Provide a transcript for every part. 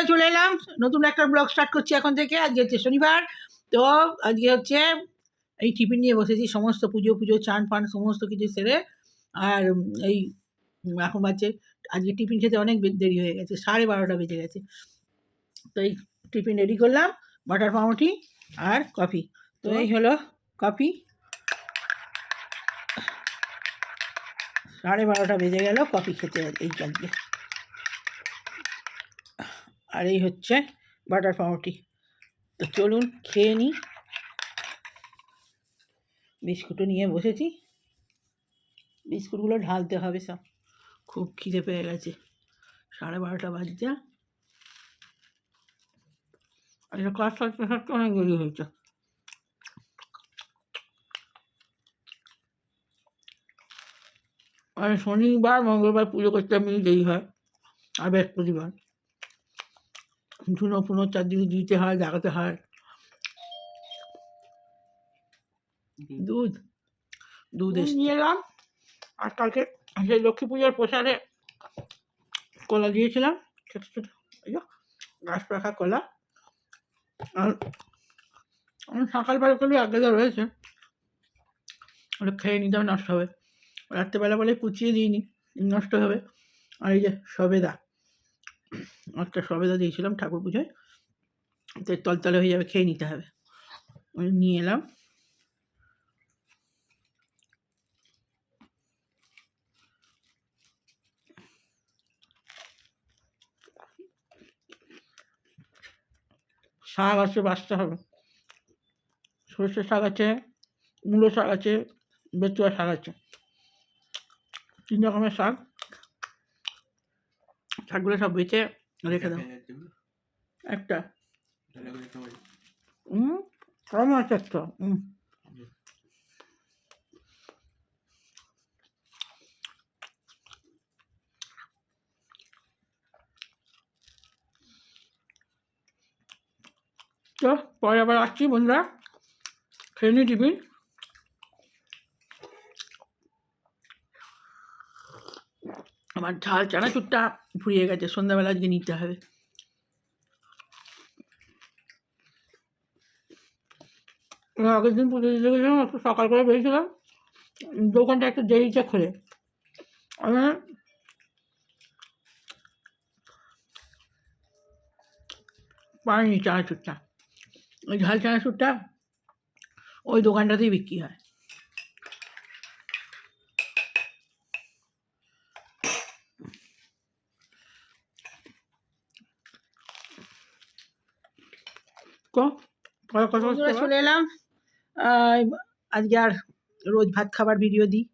বন্ধুরা চলে এলাম। নতুন একটা ব্লগ স্টার্ট করছি এখন থেকে। আজকে হচ্ছে শনিবার। তো আজকে হচ্ছে এই টিফিন নিয়ে বসেছি, সমস্ত পুজো পুজো, চান পান সমস্ত কিছু সেরে। আর এই এখন বাজছে, আজকে টিফিন খেতে অনেক দেরি হয়ে গেছে, সাড়ে বারোটা বেজে গেছে। তো এই টিফিন রেডি করলাম, বাটার পাউরুটি আর কফি। তো এই হলো কফি। সাড়ে বারোটা বেজে গেল, কফি খেতে এই আজকে আর এই হচ্ছে বাটার পাউরুটি। তো চলুন খেয়ে নিই। বিস্কুটও নিয়ে বসেছি। বিস্কুটগুলো ঢালতে হবে সব। খুব খিদে পেয়ে গেছে। সাড়ে বারোটা বাজছে। এটা থাকতে থাকতে অনেক দেরি হয়েছে। আর শনিবার, মঙ্গলবার পুজো করতে আমি দেরি হয়। আর বৃহস্পতিবার। ধুনো ফুনো চারদিকে দিতে হয় দেখাতে হয়। দুধ। দুধ। নিয়ে এলাম। আর কালকে সেই লক্ষ্মী পুজোর প্রসারে কলা দিয়েছিলাম ছোটো ছোটো গাছ পাখা কলা। আর আমি সকালবেলা করলে আগে রয়েছে। ওটা খেয়ে নিতাম নষ্ট হবে। রাত্রেবেলা বলে কুচিয়ে দিইনি নষ্ট হবে। আর এই যে সবেদা। একটা সবেদা দিয়েছিলাম ঠাকুর পুজোয়। তো তলতলে হয়ে যাবে, খেয়ে নিতে হবে। ওই নিয়ে এলাম। শাক আছে, বাঁচতে হবে। সর্ষে শাক আছে, মূলো শাক আছে, বেতুয়া শাক আছে। তিন রকমের শাক। শাকগুলো সব বেঁচে রেখে দাও। একটা। হুম কম আছে একটা হুম তো পরে আবার আসছি বন্ধুরা। খেয়ে নি টিফিন। আমার ঝাল চানাচুরটা ফুরিয়ে গেছে, সন্ধ্যাবেলা আজকে নিতে হবে। আগের দিন পুজো দিতে গেছিলাম, একটু সকাল করে বেরিয়েছিলাম, দোকানটা একটু দেরিতে খোলে। আমি পাইনি চানাচুরটা। ওই ঝাল চানাচুরটা ওই দোকানটাতেই বিক্রি হয়। তো পরে কথা চলে এলাম। আজকে আর রোজ ভাত খাবার ভিডিও দিই।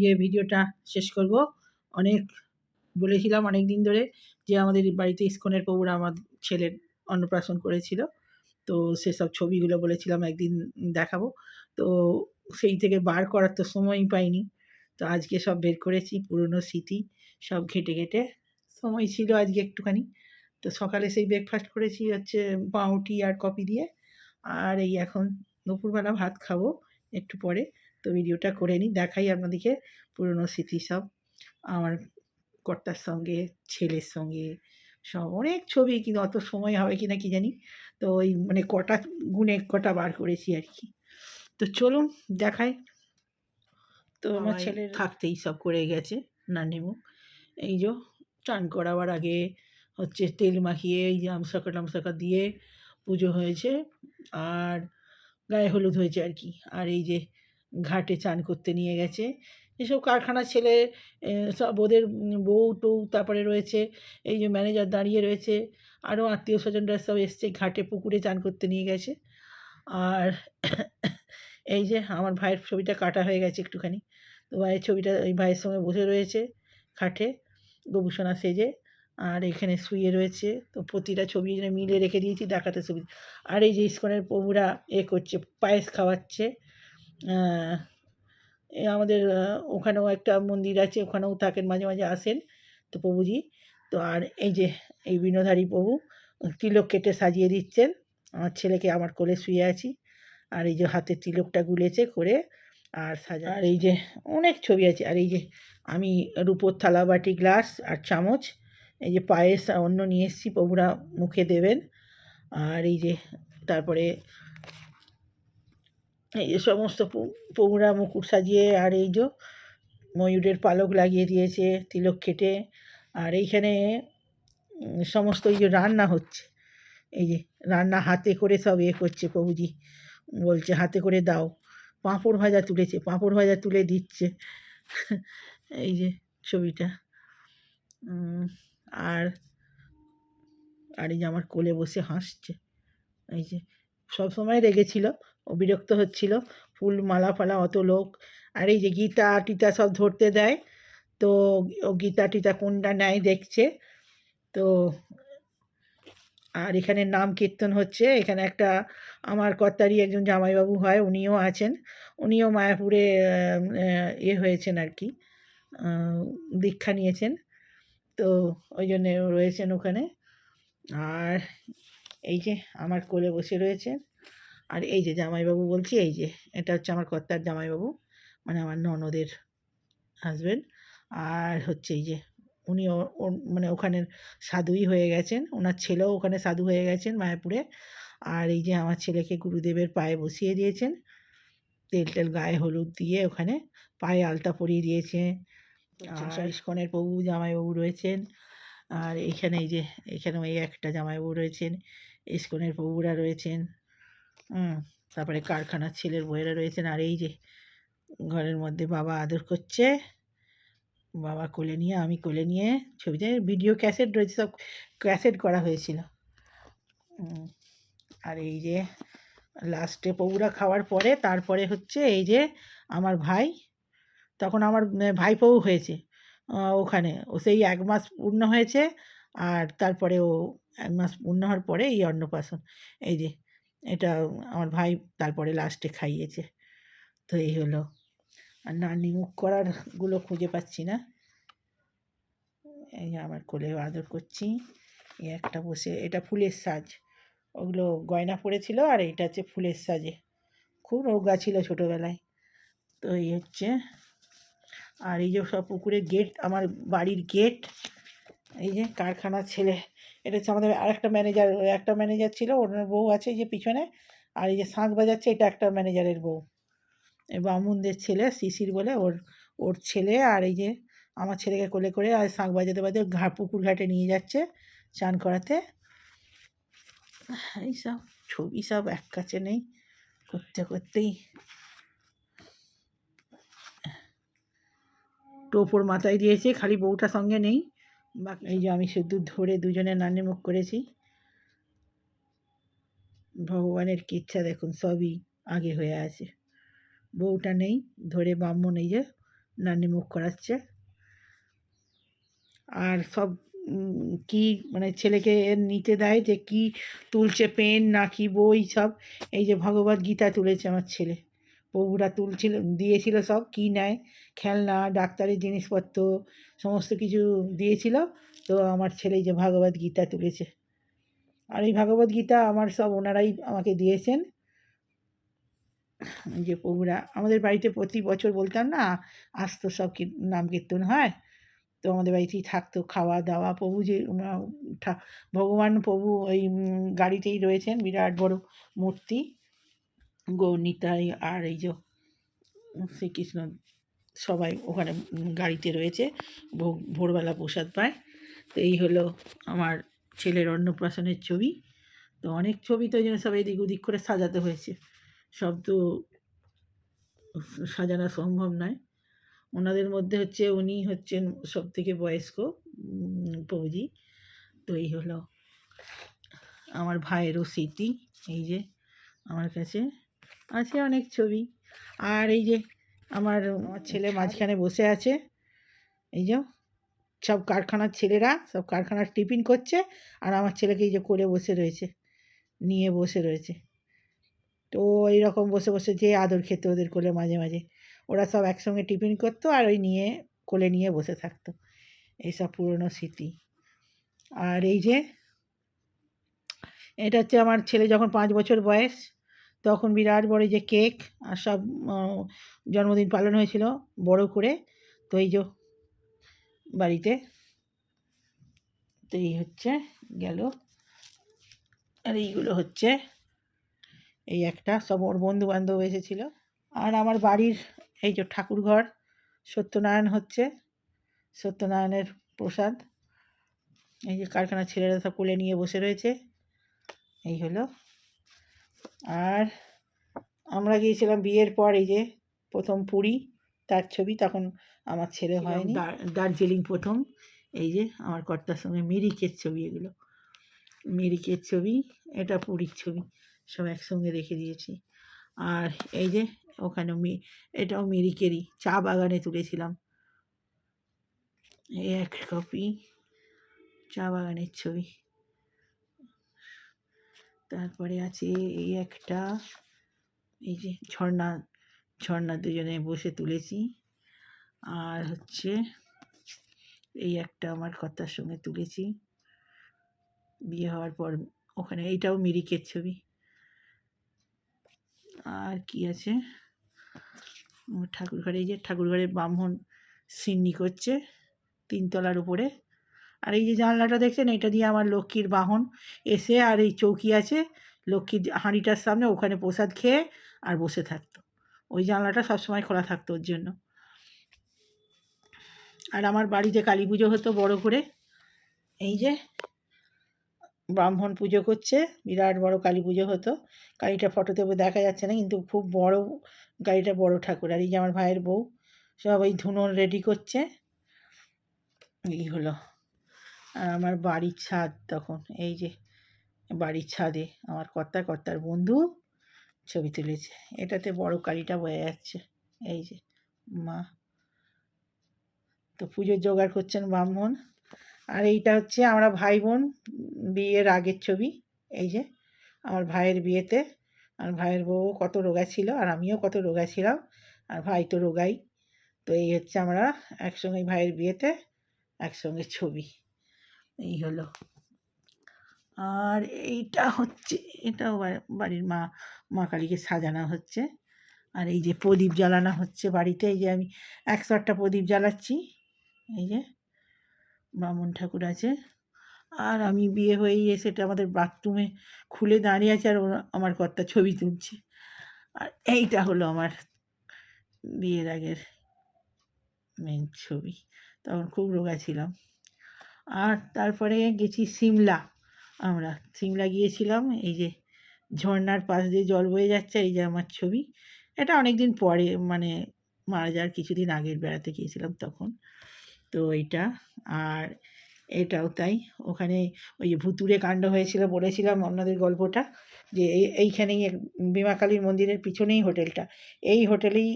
ইয়ে ভিডিওটা শেষ করব। অনেক বলেছিলাম অনেক দিন ধরে যে আমাদের বাড়িতে ইস্কনের প্রভুরা আমার ছেলের অন্নপ্রাশন করেছিল। তো সেসব ছবিগুলো বলেছিলাম একদিন দেখাবো। তো সেই থেকে বার করার তো সময়ই পাইনি। তো আজকে সব বের করেছি পুরনো স্মৃতি সব ঘেটে ঘেটে। সময় ছিল আজকে একটুখানি। তো সকালে সেই ব্রেকফাস্ট করেছি হচ্ছে পাউরুটি আর কপি দিয়ে। আর এই এখন দুপুরবেলা ভাত খাব একটু পরে। তো ভিডিওটা করে নিই দেখাই আপনাদেরকে পুরনো স্মৃতি সব। আমার কর্তার সঙ্গে ছেলের সঙ্গে সব অনেক ছবি কিন্তু অত সময় হবে কি না কি জানি? তো ওই মানে কটা গুণে কটা বার করেছি আর কি। তো চলুন দেখাই। তো আমার ছেলের থাকতেই সব করে গেছে নানিমু এই যে চান করাবার আগে হচ্ছে তেল মাখিয়ে এই যে আমশাকা টামশাকা দিয়ে পুজো হয়েছে। আর গায়ে হলুদ হয়েছে আর কি। আর এই যে ঘাটে চান করতে নিয়ে গেছে। এসব কারখানার ছেলে সব ওদের বউ টৌ তারপরে রয়েছে, এই যে ম্যানেজার দাঁড়িয়ে রয়েছে। আরও আত্মীয় স্বজনরা সব এসছে, ঘাটে পুকুরে চান করতে নিয়ে গেছে। আর এই যে আমার ভাইয়ের ছবিটা কাটা হয়ে গেছে একটুখানি। তো ভাইয়ের ছবিটা ওই ভাইয়ের সঙ্গে বসে রয়েছে খাটে গবুসোনা সেজে। আর এখানে শুয়ে রয়েছে। তো প্রতিটা ছবি মিলে রেখে দিয়েছি দেখাতে সুবিধা। আর এই যে ইস্কনের প্রভুরা এ করছে, পায়েস খাওয়াচ্ছে। আমাদের ওখানেও একটা মন্দির আছে, ওখানেও থাকেন, মাঝে মাঝে আসেন তো প্রভুজি। তো আর এই যে, এই বিনোধারী প্রভু, তিলক কেটে সাজিয়ে দিচ্ছেন। আমার ছেলেকে আমার কোলে শুয়ে আছি। আর এই যে হাতে তিলকটা গুলেছে করে আর সাজা, আর এই যে অনেক ছবি আছে। আর এই যে আমি রূপোর থালা বাটি গ্লাস আর চামচ এই যে পায়েস অন্য নিয়ে এসেছি প্রভুরা মুখে দেবেন। আর এই যে তারপরে এই যে সমস্ত প্রভুরা মুকুট সাজিয়ে আর এই যে ময়ূরের পালক লাগিয়ে দিয়েছে তিলক খেটে। আর এইখানে সমস্ত এই যে রান্না হচ্ছে। এই যে রান্না হাতে করে সব এ করছে প্রভুজি। বলছে, হাতে করে দাও। পাঁপড় ভাজা তুলেছে, পাঁপড় ভাজা তুলে দিচ্ছে। এই যে ছবিটা। আর আর এই যে আমার কোলে বসে হাসছে। এই যে সব সময় রেগেছিল, ও বিরক্ত হচ্ছিল, ফুল মালা ফালা অত লোক। আর এই যে গীতা টিতা সব ধরতে দেয়, তো ও গীতা টিতা কোনটা নেয় দেখছে। তো আর এখানে নাম কীর্তন হচ্ছে। এখানে একটা আমার কর্তারই একজন জামাইবাবু হয়, উনিও আছেন। উনিও মায়াপুরে ইয়ে হয়েছেন আর কি দীক্ষা নিয়েছেন। তো ওই জন্যে রয়েছেন ওখানে। আর এই যে আমার কোলে বসে রয়েছেন। আর এই যে জামাইবাবু বলছি, এই যে এটা হচ্ছে আমার কর্তার জামাইবাবু মানে আমার ননদের হাজবেন্ড আর হচ্ছে এই যে উনি মানে ওখানের সাধুই হয়ে গেছেন। ওনার ছেলেও ওখানে সাধু হয়ে গেছেন মায়াপুরে। আর এই যে আমার ছেলেকে গুরুদেবের পায়ে বসিয়ে দিয়েছেন। তেল টেল গায়ে হলুদ দিয়ে ওখানে পায়ে আলতা পরিয়ে দিয়েছে। আর ইস্কনের প্রভু জামাইবাবু রয়েছেন। আর এইখানে এই যে এখানে ওই একটা জামাইবাবু রয়েছেন ইস্কনের প্রভুরা রয়েছেন তারপরে কারখানার ছেলের বইয়েরা রয়েছেন আর এই যে ঘরের মধ্যে বাবা আদর করছে বাবা কোলে নিয়ে আমি কোলে নিয়ে ছবিতে ভিডিও ক্যাসেট রয়েছে সব ক্যাসেট করা হয়েছিল। আর এই যে লাস্টে পৌরা খাওয়ার পরে তারপরে হচ্ছে এই যে আমার ভাই তখন আমার ভাইপোও হয়েছে ওখানে। ও সেই এক মাস পূর্ণ হয়েছে আর তারপরে ও এক মাস পূর্ণ হওয়ার পরে এই অন্নপ্রাশন। এই যে, এটা আমার ভাই তারপরে লাস্টে খাইয়েছে। তো এই হলো। আর নানি মুখ করারগুলো খুঁজে পাচ্ছি না। এই আমার কোলে আদর করছি। এই একটা বসে, এটা ফুলের সাজ। ওগুলো গয়না পড়েছিল আর এইটা হচ্ছে ফুলের সাজে। খুব রোগা ছিল ছোটোবেলায়। তো এই হচ্ছে আর এই যে সব পুকুরের গেট আমার বাড়ির গেট এই যে কারখানার ছেলে, এটা হচ্ছে আমাদের আরেকটা ম্যানেজার একটা ম্যানেজার ছিল, ওনার বউ আছে এই যে পিছনে, আর এই যে শাঁখ বাজাচ্ছে, এটা একটা ম্যানেজারের বউ। এই বামুনদের ছেলে, শিশির বলে ওর ওর ছেলে, আর এই যে আমার ছেলেকে কোলে করে আর শাঁখ বাজাতে বাজাতে ঘা, পুকুর ঘাটে নিয়ে যাচ্ছে চান করাতে। এইসব ছবি সব এক কাছে নেই, করতে, করতেই টোপর মাথায় দিয়েছে, খালি বউটা সঙ্গে নেই। বাকি এই যে আমি শুধু ধরে দুজনে নানি মুখ করেছি। ভগবানের কি ইচ্ছা দেখুন, সবই আগে হয়ে আছে। বউটা নেই, ধরে ব্রাহ্মণ এই যে মুখ করাচ্ছে। আর সব কি মানে ছেলেকে নিতে দেয় যে কি তুলছে, পেন না কি বই সব, এই যে ভগবত গীতা তুলেছে আমার ছেলে। প্রভুরা তুলছিল, দিয়েছিল সব, কি নেয়, খেলনা, ডাক্তারের জিনিসপত্র, সমস্ত কিছু দিয়েছিল। তো আমার ছেলে যে ভাগবত গীতা তুলেছে। আর এই ভাগবত গীতা আমার সব ওনারাই আমাকে দিয়েছেন। যে প্রভুরা আমাদের বাড়িতে প্রতি বছর বলতাম না আসতো সব নাম কীর্তন হয়। তো আমাদের বাড়িতেই থাকতো, খাওয়া দাওয়া, প্রভু যে ভগবান প্রভু ওই গাড়িতেই রয়েছেন, বিরাট বড় মূর্তি। গৌনিতাই আর এই যে শ্রীকৃষ্ণ সবাই ওখানে গাড়িতে রয়েছে, ভোগ, ভোরবেলা প্রসাদ পায়। তো এই হলো আমার ছেলের অন্নপ্রাশনের ছবি। তো অনেক ছবি তো ওই জন্য সব এদিক ওদিক করে সাজাতে হয়েছে। সব তো সাজানো সম্ভব নয়। ওনাদের মধ্যে হচ্ছে উনি হচ্ছেন সব থেকে বয়স্ক প্রভুজি তো এই হলো আমার ভাইয়েরও স্মৃতি, এই যে আমার কাছে। আছে অনেক ছবি। আর এই যে আমার আমার ছেলে মাঝখানে বসে আছে। এই যে সব কারখানার ছেলেরা সব কারখানার টিফিন করছে আর আমার ছেলেকে এই যে করে বসে রয়েছে নিয়ে বসে রয়েছে। তো এইরকম বসে বসে যে আদর খেতে ওদের কোলে মাঝে মাঝে। ওরা সব একসঙ্গে টিফিন করতো আর ওই নিয়ে কোলে নিয়ে বসে থাকতো। এইসব পুরনো স্মৃতি। আর এই যে এটা হচ্ছে আমার ছেলে যখন পাঁচ বছর বয়স তখন বিরাট বড় যে কেক আর সব জন্মদিন পালন হয়েছিল বড় করে। তো এই যে বাড়িতে, তো এই হচ্ছে গেল। আর এইগুলো হচ্ছে এই একটা, সব ওর বন্ধু বান্ধব এসেছিল। আর আমার বাড়ির এই যে ঠাকুর ঘর সত্যনারায়ণ হচ্ছে, সত্যনারায়ণের প্রসাদ। এই যে কারখানার ছেলেরা সব কোলে নিয়ে বসে রয়েছে। এই হলো আর আমরা গিয়েছিলাম বিয়ের পর এই যে প্রথম পুরী তার ছবি তখন আমার ছেলে হয়নি। দার্জিলিং প্রথম এই যে আমার কর্তার সঙ্গে মিরিকের ছবি এগুলো। মিরিকের ছবি এটা পুরীর ছবি সব একসঙ্গে রেখে দিয়েছি। আর এই যে ওখানে মি এটাও মিরিকেরই চা বাগানে তুলেছিলাম। এই এক কপি চা বাগানের ছবি। তারপরে আছে এই একটা, এই যে ঝর্ণা ঝর্ণা দুজনে বসে তুলেছি। আর হচ্ছে এই একটা আমার কর্তার সঙ্গে তুলেছি। বিয়ে হওয়ার পর ওখানে, এইটাও মিরিকের ছবি। আর কি আছে? ঠাকুর ঘরে এই যে ঠাকুর ঘরে ব্রাহ্মণ সিন্নি করছে, তিনতলার উপরে। আর এই যে জানলাটা দেখছেন, এটা দিয়ে আমার লক্ষ্মীর বাহন এসে আর এই চৌকি আছে, লক্ষ্মীর হাঁড়িটার সামনে ওখানে প্রসাদ খেয়ে আর বসে থাকতো। ওই জানলাটা সবসময় খোলা থাকতো ওর জন্য। আর আমার বাড়িতে কালী পুজো হতো বড় করে। এই যে ব্রাহ্মণ পুজো করছে, বিরাট বড় কালী পুজো হতো। কালীটা ফটোতে দেখা যাচ্ছে না, কিন্তু খুব বড় গাড়িটা, বড় ঠাকুর। আর এই যে আমার ভাইয়ের বউ সব ওই ধুনোর রেডি করছে। এই হলো। আমার বাড়ির ছাদ তখন, এই যে বাড়ির ছাদে আমার কর্তা কর্তার বন্ধু ছবি তুলেছে। এটাতে বড় কালীটা বয়ে যাচ্ছে, এই যে মা। তো পুজোর জোগাড় করছেন ব্রাহ্মণ। আর এইটা হচ্ছে আমরা ভাই বোন বিয়ের আগের ছবি, এই যে আমার ভাইয়ের বিয়েতে। আমার ভাইয়ের বউ কত রোগা ছিল আর আমিও কত রোগা ছিলাম, আর ভাই তো রোগাই। তো এই হচ্ছে আমরা একসঙ্গে ভাইয়ের বিয়েতে একসঙ্গে ছবি। এই হলো। আর এইটা হচ্ছে, এটাও বাড়ির মা মা কালীকে সাজানো হচ্ছে। আর এই যে প্রদীপ জ্বালানো হচ্ছে বাড়িতে, এই যে আমি একশো আটটা প্রদীপ জ্বালাচ্ছি। এই যে বামুন ঠাকুর আছে। আর আমি বিয়ে হয়েই এসে এটা আমাদের বাথরুমে খুলে দাঁড়িয়ে আছে আর আমার কর্তা ছবি তুলছে। আর এইটা হলো আমার বিয়ের আগের মেন ছবি। তখন খুব রোগা ছিলাম। আর তারপরে গেছি সিমলা। আমরা সিমলা গিয়েছিলাম, এই যে ঝর্নার পাশ দিয়ে জল বয়ে যাচ্ছে, এই যে আমার ছবি। এটা অনেক দিন পরে মানে মারা যাওয়ার কিছুদিন আগের বেড়াতে গিয়েছিলাম তখন। তো এইটা, আর এটাও তাই। ওখানে ওই যে ভুতুরে কাণ্ড হয়েছিল বলেছিলাম অন্যদের গল্পটা, যে এই এইখানেই বিমা কালীর মন্দিরের পিছনেই হোটেলটা। এই হোটেলেই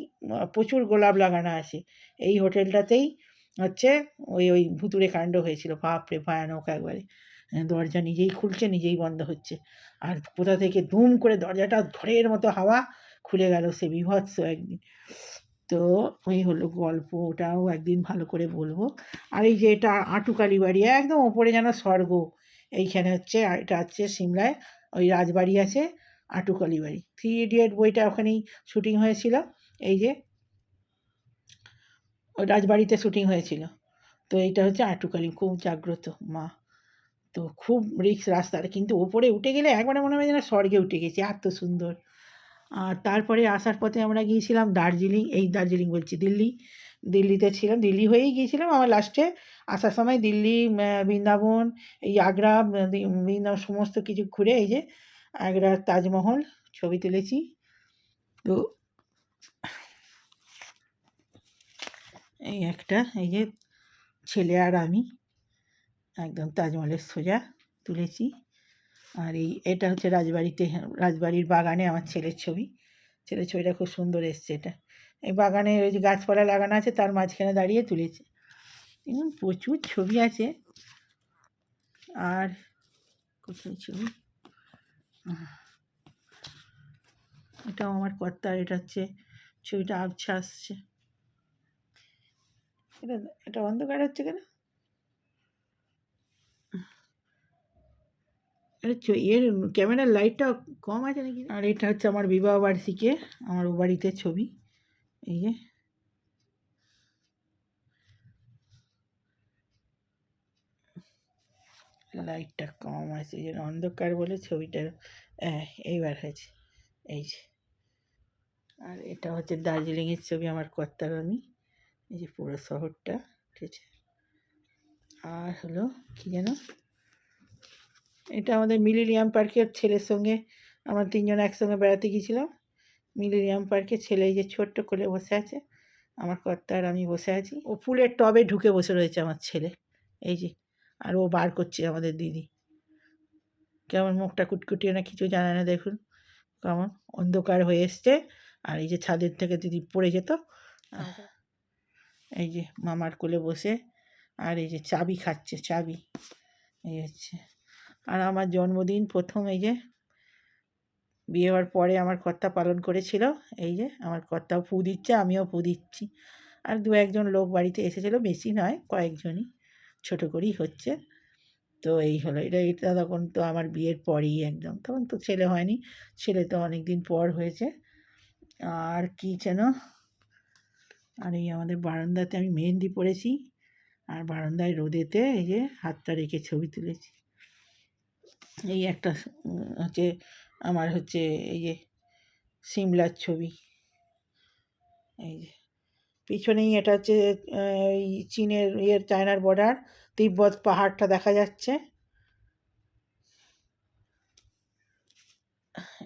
প্রচুর গোলাপ লাগানো আছে। এই হোটেলটাতেই হচ্ছে ওই ওই ভুতুরে কাণ্ড হয়েছিল। বাপরে, ভয়ানক একবারে। দরজা নিজেই খুলছে, নিজেই বন্ধ হচ্ছে। আর কোথা থেকে দুম করে দরজাটা ঝড়ের মতো হাওয়া খুলে গেল সে বিভৎস একদিন। তো ওই হলো গল্প, ওটাও একদিন ভালো করে বলব। আর এই যে এটা আটুকালি বাড়ি, একদম ওপরে যেন স্বর্গ। এইখানে হচ্ছে এটা হচ্ছে সিমলায়, ওই রাজবাড়ি আছে আটুকালি বাড়ি। থ্রি ইডিয়েট বইটা ওখানেই শুটিং হয়েছিল। এই যে রাজবাড়িতে শুটিং হয়েছিল। তো এইটা হচ্ছে আটুকালি খুব জাগ্রত মা। তো খুব রিক্স রাস্তার, কিন্তু ওপরে উঠে গেলে একবারে মনে হয় যেন স্বর্গে উঠে গেছি, এত সুন্দর। আর তারপরে আসার পথে আমরা গিয়েছিলাম দার্জিলিং, এই দার্জিলিং বলছি, দিল্লি। দিল্লিতে ছিলাম, দিল্লি হয়েই গিয়েছিলাম। আমার লাস্টে আসার সময় দিল্লি বৃন্দাবন, এই আগ্রা বৃন্দাবন সমস্ত কিছু ঘুরে এই যে আগ্রার তাজমহল ছবি তুলেছি। তো এই একটা, এই যে ছেলে আর আমি, একদম তাজমহলের সোজা তুলেছি। আর এই, এটা হচ্ছে রাজবাড়িতে, রাজবাড়ির বাগানে আমার ছেলের ছবি। ছেলের ছবিটা খুব সুন্দর এসছে এটা। এই বাগানে ওই যে গাছপালা লাগানো আছে, তার মাঝখানে দাঁড়িয়ে তুলেছে। এবং প্রচুর ছবি আছে। আর কোথায় ছবি? এটাও আমার কর্তার, এটা হচ্ছে ছবিটা আবছা আসছে। এটা এটা অন্ধকার হচ্ছে কেন? এর ক্যামেরার লাইটটা কম আছে নাকি? আর এটা হচ্ছে আমার বিবাহ বার্ষিকে, আমার বাড়িতে ছবি। এই যে। লাইটটা কম আছে, এই জন্য অন্ধকার বলে ছবিটা এইবার হয়েছে। এই যে। আর এটা হচ্ছে দার্জিলিংয়ের ছবি, আমার কর্তার আমি। এই যে পুরো শহরটা, ঠিক আছে? আর হলো কী যেন? এটা আমাদের মিলিনিয়াম পার্কের ছেলের সঙ্গে আমরা তিনজন একসঙ্গে বেড়াতে গিয়েছিলাম। মিলিনিয়াম পার্কে ছেলে এই যে ছোট্ট কোলে বসে আছে, আমার কর্তা আর আমি বসে আছি। ও ফুলের টবে ঢুকে বসে রয়েছে আমার ছেলে। এই যে, আর ও বার করছে আমাদের দিদি। কেমন মুখটা কুটকুটিয়ে না কিছু জানে না, দেখুন। কেমন অন্ধকার হয়ে এসছে। আর এই যে ছাদের থেকে দিদি পড়ে যেত। এই যে মামার কোলে বসে আর এই যে চাবি খাচ্ছে, চাবি। এই হচ্ছে। আর আমার জন্মদিন প্রথম এই যে বিয়ে হওয়ার পরে আমার কর্তা পালন করেছিল। এই যে আমার কর্তাও ফু দিচ্ছে, আমিও ফু দিচ্ছি। আর দু একজন লোক বাড়িতে এসেছিল, বেশি নয়, কয়েকজনই। ছোটো করেই হচ্ছে। তো এই হলো, এটা এটা তখন তো আমার বিয়ের পরেই একদম। তখন তো ছেলে হয়নি, ছেলে তো অনেক দিন পর হয়েছে। আর কি যেন আর এই আমাদের বারান্দাতে আমি মেহেন্দি পরেছি আর বারান্দায় রোদেতে এই যে হাতটা রেখে ছবি তুলেছি। এই একটা হচ্ছে আমার হচ্ছে এই যে সিমলার ছবি। এই যে পিছনেই এটা হচ্ছে এই চীনের ইয়ের, চায়নার বর্ডার তিব্বত পাহাড়টা দেখা যাচ্ছে।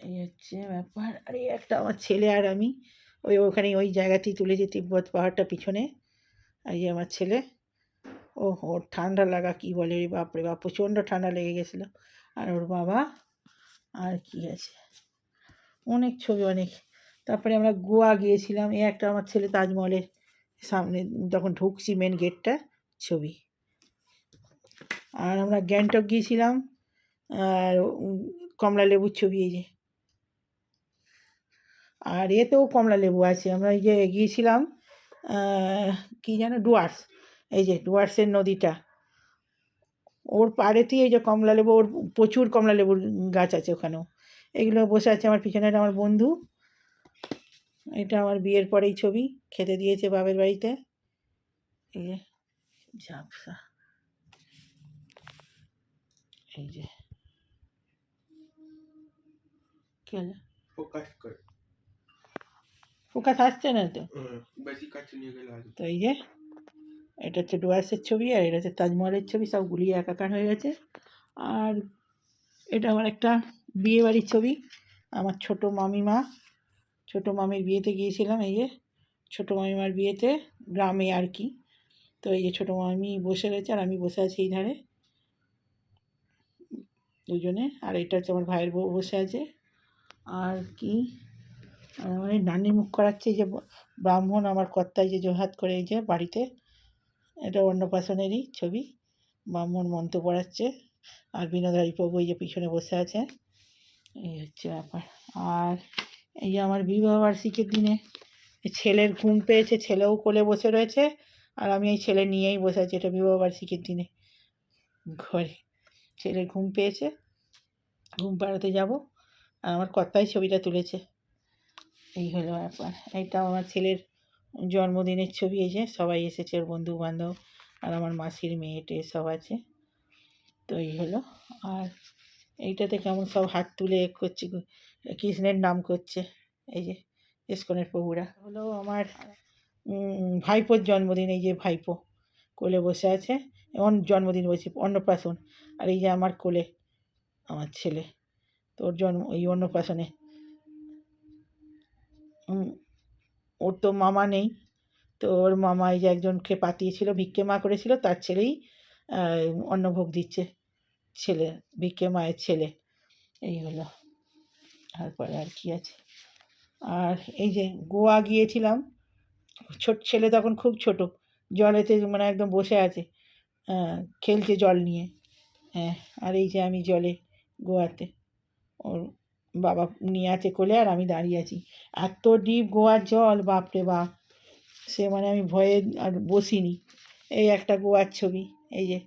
এই হচ্ছে ব্যাপার। আর এই একটা আমার ছেলে আর আমি ওই ওখানে ওই জায়গাতেই তুলেছি তিব্বত পাহাড়টা পিছনে। আর যে আমার ছেলে ও ওর ঠান্ডা লাগা কি বলে রে বাপরে বাপ, প্রচণ্ড ঠান্ডা লেগে গেছিল। আর ওর বাবা, আর কি আছে? অনেক ছবি, অনেক। তারপরে আমরা গোয়া গিয়েছিলাম, এই একটা আমার ছেলে তাজমহলের সামনে, যখন ঢুকছি মেন গেটটা ছবি। আর আমরা গ্যাংটক গিয়েছিলাম, আর কমলা লেবুর ছবি এই যে। আর এতেও কমলা লেবু আছে। আমরা এই যে গিয়েছিলাম কি যেন, ডুয়ার্স। এই যে ডুয়ার্সের নদীটা। ওর পাড়েতেই এই যে কমলা লেবু, ওর প্রচুর কমলা লেবুর গাছ আছে ওখানেও। এগুলো বসে আছে আমার পিছনে আমার বন্ধু। এটা আমার বিয়ের পরেই ছবি, খেতে দিয়েছে বাবের বাড়িতে। এই যে, ঝাপসা। এই যে। ফোকাস কর। ফোকাস আসছে না তো? আসবে। তো এই যে এটা হচ্ছে ডুয়ার্সের ছবি আর এটা হচ্ছে তাজমহলের ছবি সব গুলিয়ে একাকার হয়ে গেছে। আর এটা আমার একটা বিয়ে বাড়ির ছবি আমার ছোটো মামিমা ছোটো মামির বিয়েতে গিয়েছিলাম এই যে ছোটো মামিমার বিয়েতে গ্রামে আর কি। তো এই যে ছোটো মামি বসে রয়েছে আর আমি বসে আছি এই ধারে দুজনে। আর এটা হচ্ছে আমার ভাইয়ের বউ বসে আছে। আর কি? এই নানি মুখ করাচ্ছে যে ব্রাহ্মণ আমার কর্তায় যে জোহাত করে এই যে বাড়িতে, এটা অন্নপ্রাশনেরই ছবি। ব্রাহ্মণ মন্ত্র পড়াচ্ছে, আর বিনোদারি প্রভু এই যে পিছনে বসে আছে, এই হচ্ছে ব্যাপার। আর এই যে আমার বিবাহ বার্ষিকীর দিনে ছেলের ঘুম পেয়েছে, ছেলেও কোলে বসে রয়েছে, আর আমি এই ছেলে নিয়েই বসে আছি এটা বিবাহ বার্ষিকীর দিনে। ঘরে ছেলের ঘুম পেয়েছে, ঘুম পাড়াতে যাব, আর আমার কর্তাই ছবিটা তুলেছে। এই হলো ব্যাপার। এইটা আমার ছেলের জন্মদিনের ছবি এই যে, সবাই এসেছে ওর বন্ধু বান্ধব আর আমার মাসির মেয়েটে সব আছে। তো এই হলো। আর এইটাতে কেমন সব হাত তুলে করছে, কৃষ্ণের নাম করছে, এই যে ইস্কনের প্রভুরা। হলো আমার ভাইপোর জন্মদিন, এই যে ভাইপো কোলে বসে আছে। এমন জন্মদিন বলছি, অন্নপ্রাশন। আর এই যে আমার কোলে, আমার ছেলে। তোর জন্ম, এই অন্নপ্রাশনে ওর তো মামা নেই। তো ওর মামা এই যে একজনকে পাঠিয়েছিল, ভিক্ষে মা করেছিল, তার ছেলেই অন্নভোগ দিচ্ছে। ছেলে, ভিক্ষে মায়ের ছেলে। এই হলো। তারপরে আর কি আছে? আর এই যে গোয়া গিয়েছিলাম, ছোট ছেলে তখন খুব ছোট, জলেতে মানে একদম বসে আছে খেলছে জল নিয়ে। হ্যাঁ আর এই যে আমি জলে গোয়াতে, ওর বাবা নিয়ে আছে কোলে আর আমি দাঁড়িয়ে আছি। এত ডিপ গোয়ার জল, বাপরে বাপ। সে মানে আমি ভয়ে আর বসিনি। এই একটা গোয়ার ছবি, এই যে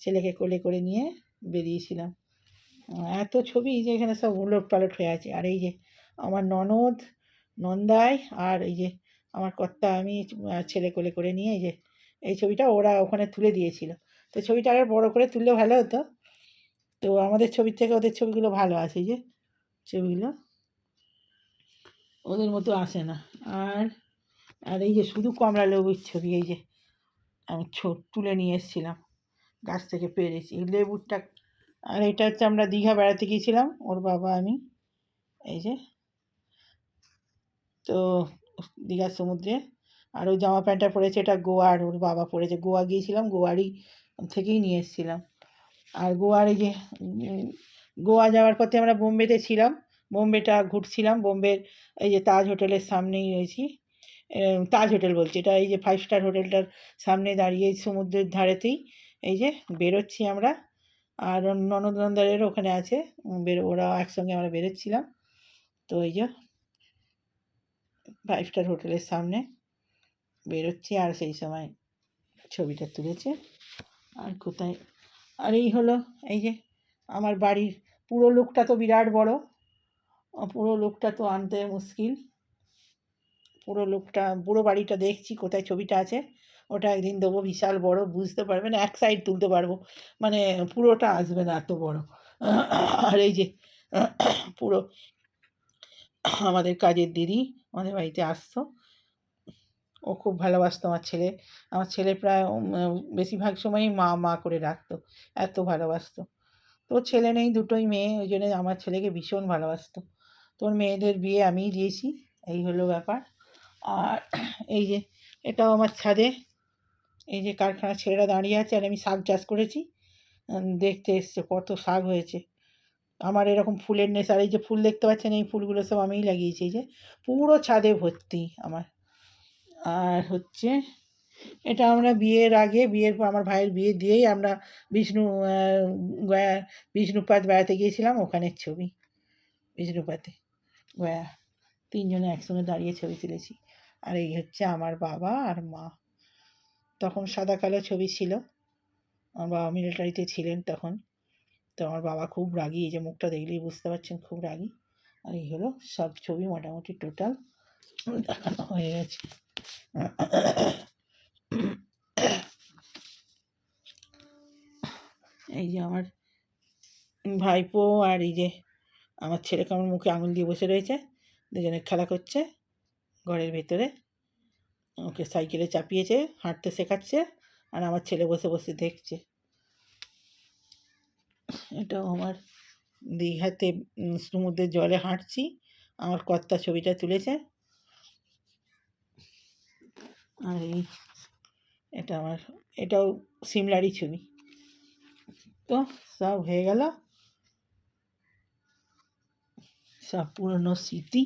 ছেলেকে কোলে করে নিয়ে বেরিয়েছিলাম। এত ছবি যে এখানে সব উলট পালট হয়ে আছে। আর এই যে আমার ননদ নন্দাই আর এই যে আমার কর্তা আমি ছেলে কোলে করে নিয়ে এই যে, এই ছবিটা ওরা ওখানে তুলে দিয়েছিল। তো ছবিটা আরও বড় করে তুললে ভালো হতো। তো আমাদের ছবির থেকে ওদের ছবিগুলো ভালো আছে যে। ছবিগুলো। ওদের মতো আসে না। আর আর এই যে শুধু কমলা লেবুর ছবি, এই যে আমি ছোট তুলে নিয়ে এসেছিলাম গাছ থেকে পেরেছি। লেবুরটা, আর এটা হচ্ছে আমরা দীঘা বেড়াতে গিয়েছিলাম, ওর বাবা, আমি, এই যে। তো দীঘার সমুদ্রে, আর ওই জামা প্যান্টটা পরেছে, এটা গোয়ার, ওর বাবা পরেছে। গোয়া গিয়েছিলাম, গোয়ারই থেকেই নিয়ে এসেছিলাম। আর গোয়ার এই যে গোয়া যাওয়ার পথে আমরা বোম্বেতে ছিলাম। বোম্বেটা ঘুরছিলাম। বোম্বের এই যে তাজ হোটেলের সামনেই রয়েছি। তাজ হোটেল বলছি। এটা এই যে ফাইভ স্টার হোটেলটার সামনে দাঁড়িয়ে সমুদ্রের ধারেতেই এই যে বেরোচ্ছি আমরা। আর ওর ননদ নন্দারেরও ওখানে আছে। বেরো, ওরা একসঙ্গে আমরা বেরোচ্ছিলাম। তো এই যে ফাইভ স্টার হোটেলের সামনে বেরোচ্ছি। আর সেই সময় ছবিটা তুলেছে। আর কোথায়? আর এই হলো এই যে আমার বাড়ির পুরো লুকটা তো বিরাট বড় পুরো লুকটা তো আনতে মুশকিল। পুরো লুকটা, পুরো বাড়িটা দেখছি কোথায় ছবিটা আছে, ওটা একদিন দেবো, বিশাল বড়, বুঝতে পারবেন এক সাইড তুলতে পারব। মানে পুরোটা আসবে না এত বড়। আর এই যে, পুরো আমাদের কাজের দিদি আমাদের বাড়িতে আসতো। ও খুব ভালোবাসতো আমার ছেলে। আমার ছেলে প্রায় বেশিরভাগ সময়ই মা মা করে রাখতো। এত ভালোবাসতো। তোর ছেলে নেই, দুটোই মেয়ে, ওই জন্য আমার ছেলেকে ভীষণ ভালোবাসতো। তোর মেয়েদের বিয়ে আমিই দিয়েছি, এই হলো ব্যাপার। আর এই যে, এটাও আমার ছাদে, এই যে কারখানা ছেলেরা দাঁড়িয়ে আছে, আর আমি শাক চাষ করেছি। দেখতে এসছে, কত শাক হয়েছে। আমার এরকম ফুলের নেশার এই যে ফুল দেখতে পাচ্ছেন, এই ফুলগুলো সব আমিই লাগিয়েছি, এই যে পুরো ছাদে ভর্তি আমার। আর হচ্ছে এটা আমরা বিয়ের আগে, বিয়ের পর আমার ভাইয়ের বিয়ে দিয়েই আমরা বিষ্ণু গয়া বিষ্ণুপাত বেড়াতে গিয়েছিলাম। ওখানের ছবি বিষ্ণুপাতে গয়া। তিনজনে একসঙ্গে দাঁড়িয়ে ছবি তুলেছি। আর এই হচ্ছে আমার বাবা আর মা। তখন সাদা কালো ছবি ছিল। আমার বাবা মিলিটারিতে ছিলেন তখন। তো আমার বাবা খুব রাগী। এই যে মুখটা দেখলেই বুঝতে পারছেন, খুব রাগী। আর এই হলো সব ছবি মোটামুটি টোটাল। দেখানো হয়ে গেছে। এই যে আমার ভাইপো আর এই যে আমার ছেলেকে আমার মুখে আঙুল দিয়ে বসে রয়েছে, দুজনে খেলা করছে ঘরের ভেতরে। ওকে সাইকেলে চাপিয়েছে, হাঁটতে শেখাচ্ছে আর আমার ছেলে বসে বসে দেখছে। এটাও আমার দীঘাতে সমুদ্রের জলে হাঁটছি, আমার কর্তা ছবিটা তুলেছে। আর এই এটা আমার এটাও সিমলারই ছবি। তো সব হয়ে গেল। সব পুরনো স্মৃতি।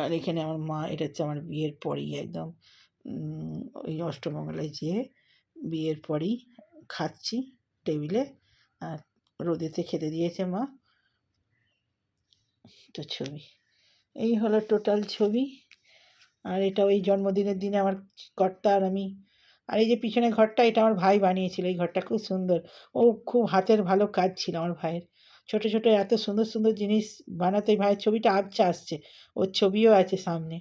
আর এখানে আমার মা, এটা হচ্ছে আমার বিয়ের পরেই একদম ওই অষ্টমঙ্গলায় যেয়ে বিয়ের পরেই খাচ্ছি টেবিলে। আর রোদেতে খেতে দিয়েছে মা। তো ছবি, এই হলো টোটাল ছবি। আর এটা ওই জন্মদিনের দিনে আমার ঘরটা আর আমি আর এই যে পিছনে ঘরটা, এটা আমার ভাই বানিয়েছিল। এই ঘরটা খুব সুন্দর। ও খুব হাতের ভালো কাজ ছিল আমার ভাইয়ের। ছোট ছোট এত সুন্দর সুন্দর জিনিস বানাতে ভাইয়ের ছবিটা আবছা আসছে। ওর ছবিও আছে সামনে।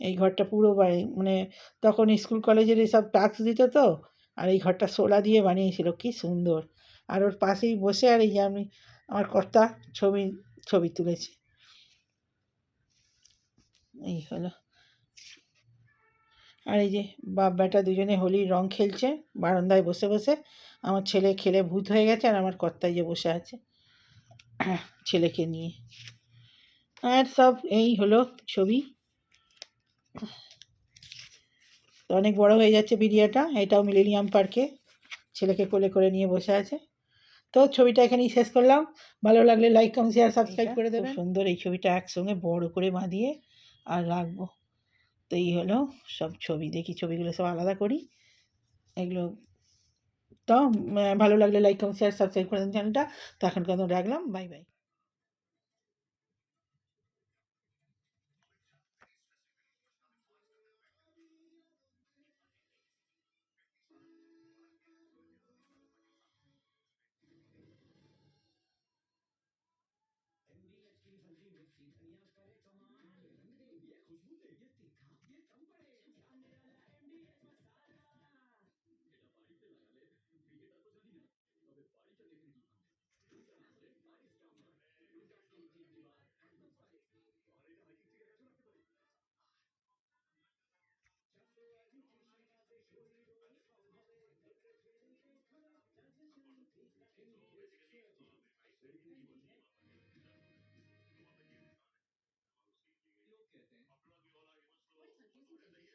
এই ঘরটা পুরো মানে তখন স্কুল, কলেজের এসব টাস্ক দিত তো, আর এই ঘরটা সোলা দিয়ে বানিয়েছিল, কি সুন্দর। আর ওর পাশেই বসে আর এই যে আমি, আমার কর্তা ছবি ছবি তুলেছে। এই হলো। আর এই যে বাপ বেটা দুজনে হোলির রং খেলছে বারান্দায় বসে বসে। আমার ছেলে খেলে ভূত হয়ে গেছে আর আমার কর্তায় যে বসে আছে ছেলেকে নিয়ে। আর সব এই হলো ছবি। তো অনেক বড় হয়ে যাচ্ছে ভিডিওটা এটাও মিলেনিয়াম পার্কে। ছেলেকে কোলে করে নিয়ে বসে আছে। তো ছবিটা এখানেই শেষ করলাম। ভালো লাগলে লাইক কমেন্ট শেয়ার সাবস্ক্রাইব করে দেবেন। সুন্দর এই ছবিটা একসঙ্গে বড় করে বাঁধিয়ে আর রাখব। তো এই হলো। সব ছবি দেখি, ছবিগুলো সব আলাদা করি। এগুলো তো ভালো লাগলে লাইক কমেন্ট শেয়ার সাবস্ক্রাইব করে দেন চ্যানেলটা তো এখন মতো রাখলাম bye bye What is that?